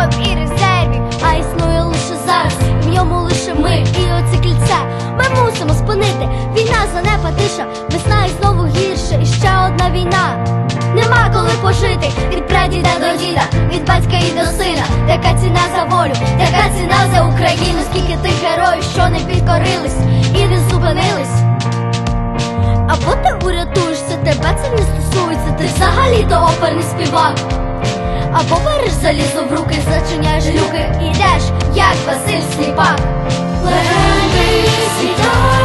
нервів, і резервів, а існує лише зараз, в ньому лише ми, і оце кільце ми мусимо спинити. Війна занепа тиша, весна і знову гірше, і ще одна війна. Нема коли пожити від прадіда до діда, від батька і до сина. Така ціна за волю, така ціна за Україну. Скільки тих героїв, що не підкорились і не зупинились. Або ти урятуєшся, тебе це не стосується, ти взагалі то оперний співак. Або береш залізо в руки, зачиняєш люки, ідеш, як Василь Сліпак. Легенди світають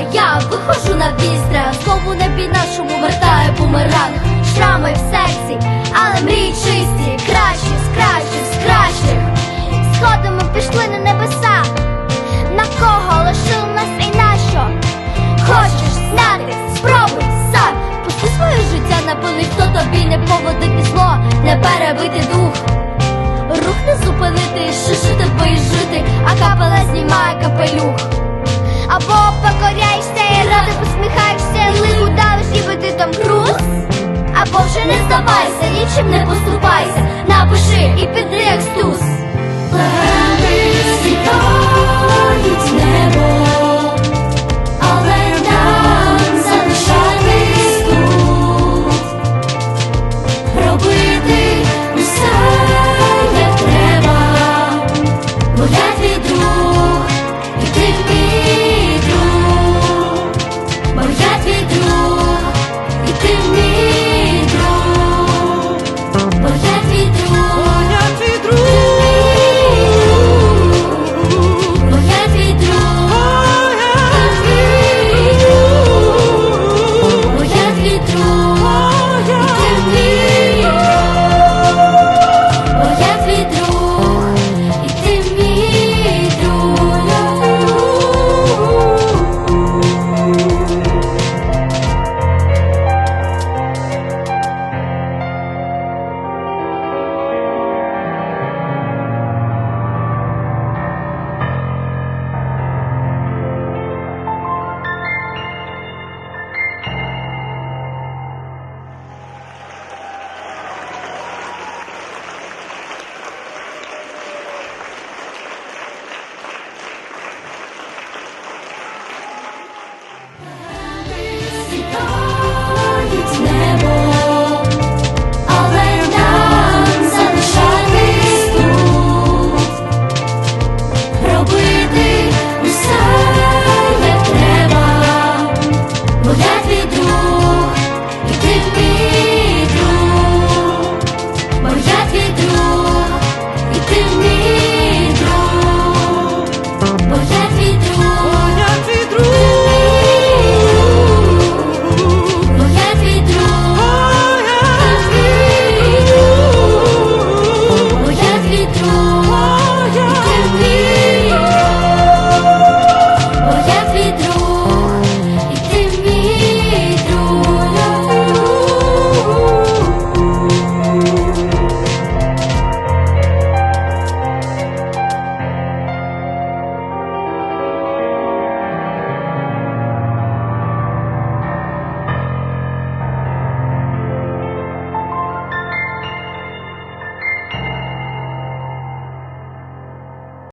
я виходжу на вістря. Знову на бій нашому вертає бумеранг. Шрами в серці, але мрії чисті, кращі, з кращих, з кращих. Сходами пішли на небеса. На кого лишили нас і на що? Хочеш знати, спробуй сам. Пусти своє життя на пили, хто тобі не поводити зло, не перебити дух. Рух не зупинити, шишити бої жити, а капела знімає капелюх. Або покоряєшся і ради посміхаєшся, лиху давиш, ніби ти там груз. Або вже не здавайся, нічим не поступайся, напиши